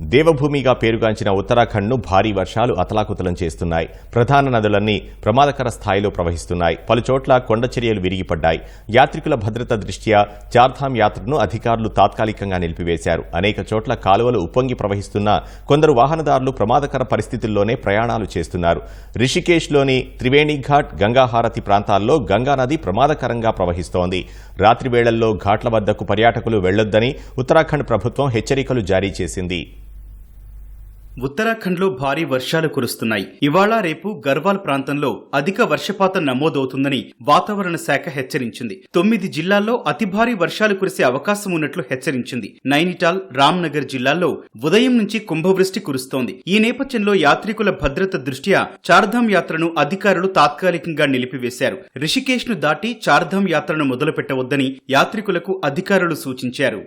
దేవభూమిగా పేరుగాంచిన ఉత్తరాఖండ్ను భారీ వర్షాలు అతలాకుతలం చేస్తున్నాయి. ప్రధాన నదులన్నీ ప్రమాదకర స్థాయిలో ప్రవహిస్తున్నాయి. పలుచోట్ల కొండచర్యలు విరిగిపడ్డాయి. యాత్రికుల భద్రత దృష్ట్యా చార్ధామ్ యాత్రను అధికారులు తాత్కాలికంగా నిలిపివేశారు. అనేక చోట్ల కాలువలు ఉప్పొంగి ప్రవహిస్తున్నా కొందరు వాహనదారులు ప్రమాదకర పరిస్థితుల్లోనే ప్రయాణాలు చేస్తున్నారు. రిషికేశ్లోని త్రివేణిఘాట్ గంగాహారతి ప్రాంతాల్లో గంగానది ప్రమాదకరంగా ప్రవహిస్తోంది. రాత్రివేళల్లో ఘాట్ల వద్దకు పర్యాటకులు వెళ్ళొద్దని ఉత్తరాఖండ్ ప్రభుత్వం హెచ్చరికలు జారీ చేసింది. ఉత్తరాఖండ్లో భారీ వర్షాలు కురుస్తున్నాయి. ఇవాళ రేపు గర్వాల్ ప్రాంతంలో అధిక వర్షపాతం నమోదవుతుందని వాతావరణ శాఖ హెచ్చరించింది. తొమ్మిది జిల్లాల్లో అతి భారీ వర్షాలు కురిసే అవకాశం ఉన్నట్లు హెచ్చరించింది. నైనిటాల్ రామ్నగర్ జిల్లాల్లో ఉదయం నుంచి కుంభవృష్టి కురుస్తోంది. ఈ నేపథ్యంలో యాత్రికుల భద్రత దృష్ట్యా చార్ధామ్ యాత్రను అధికారులు తాత్కాలికంగా నిలిపివేశారు. రిషికేష్ను దాటి చార్ధామ్ యాత్రను మొదలుపెట్టవద్దని యాత్రికులకు అధికారులు సూచించారు.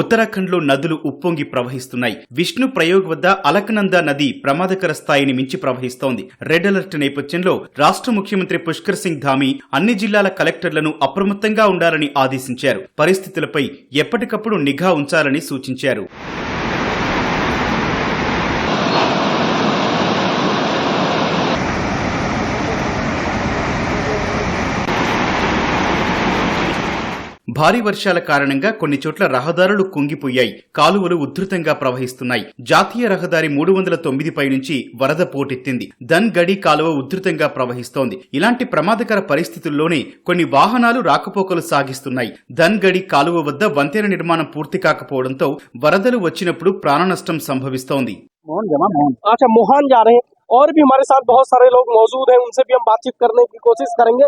ఉత్తరాఖండ్లో నదులు ఉప్పొంగి ప్రవహిస్తున్నాయి. విష్ణు ప్రయోగ్ వద్ద అలకనంద నది ప్రమాదకర స్థాయిని మించి ప్రవహిస్తోంది. రెడ్ అలర్ట్ నేపథ్యంలో రాష్ట్ర ముఖ్యమంత్రి పుష్కర్ సింగ్ ధామి అన్ని జిల్లాల కలెక్టర్లను అప్రమత్తంగా ఉండాలని ఆదేశించారు. పరిస్థితులపై ఎప్పటికప్పుడు నిఘా ఉంచాలని సూచించారు. భారీ వర్షాల కారణంగా కొన్ని చోట్ల రహదారులు కుంగిపోయాయి కాలువలు ఉధృతంగా ప్రవహిస్తున్నాయి జాతీయ రహదారి మూడు వందల తొమ్మిది పై నుంచి వరద పోటెత్తింది దన్ గడి కాలువ ఉధృతంగా ప్రవహిస్తోంది ఇలాంటి ప్రమాదకర పరిస్థితుల్లోనే కొన్ని వాహనాలు రాకపోకలు సాగిస్తున్నాయి దన్ గడి కాలువ వద్ద వంతెన నిర్మాణం పూర్తి కాకపోవడంతో వరదలు వచ్చినప్పుడు ప్రాణ నష్టం సంభవిస్తోంది मोहन जमा मोहन अच्छा मोहन जा रहे हैं और भी हमारे साथ बहुत सारे लोग मौजूद हैं उनसे भी हम बातचीत करने की कोशिश करेंगे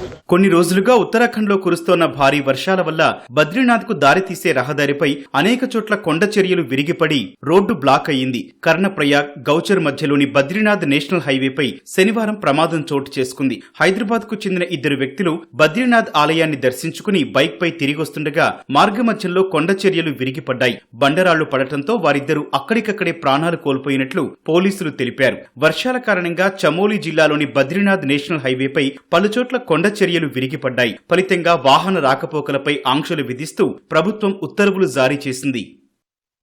కొన్ని రోజులుగా ఉత్తరాఖండ్లో కురుస్తోన్న భారీ వర్షాల వల్ల బద్రీనాథ్కు దారితీసే రహదారిపై అనేక చోట్ల కొండ చర్యలు విరిగిపడి రోడ్డు బ్లాక్ అయ్యింది. కర్ణప్రయాగ్ గౌచర్ మధ్యలోని బద్రీనాథ్ నేషనల్ హైవేపై శనివారం ప్రమాదం చోటు చేసుకుంది. హైదరాబాద్కు చెందిన ఇద్దరు వ్యక్తులు బద్రీనాథ్ ఆలయాన్ని దర్శించుకుని బైక్ పై తిరిగొస్తుండగా మార్గమధ్యంలో కొండ చర్యలు విరిగిపడ్డాయి. బండరాళ్ళు పడటంతో వారిద్దరూ అక్కడికక్కడే ప్రాణాలు కోల్పోయినట్లు పోలీసులు తెలిపారు. వర్షాల కారణంగా చమోలి జిల్లాలోని బద్రీనాథ్ నేషనల్ హైవేపై పలుచోట్ల కొండ చర్యలు విరిగిపడ్డాయి. ఫలితంగా వాహన రాకపోకలపై ఆంక్షలు విధిస్తూ ప్రభుత్వం ఉత్తర్వులు జారీ చేసింది.